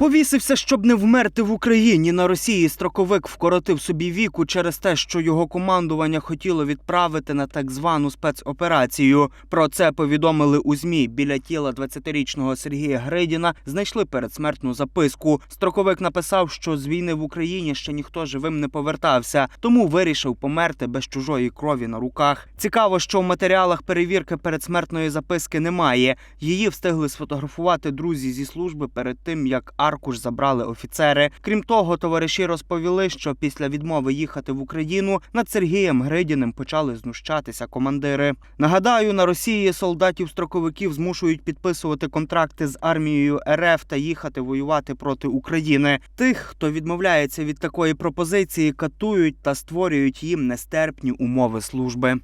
Повісився, щоб не вмерти в Україні. На Росії строковик вкоротив собі віку через те, що його командування хотіло відправити на так звану спецоперацію. Про це повідомили у змі. Біля тіла 20-річного Сергія Гридіна знайшли передсмертну записку. Строковик написав, що з війни в Україні ще ніхто живим не повертався, тому вирішив померти без чужої крові на руках. Цікаво, що в матеріалах перевірки передсмертної записки немає. Її встигли сфотографувати друзі зі служби перед тим, як аркуш забрали офіцери. Крім того, товариші розповіли, що після відмови їхати в Україну над Сергієм Гридіним почали знущатися командири. Нагадаю, на Росії солдатів-строковиків змушують підписувати контракти з армією РФ та їхати воювати проти України. Тих, хто відмовляється від такої пропозиції, катують та створюють їм нестерпні умови служби.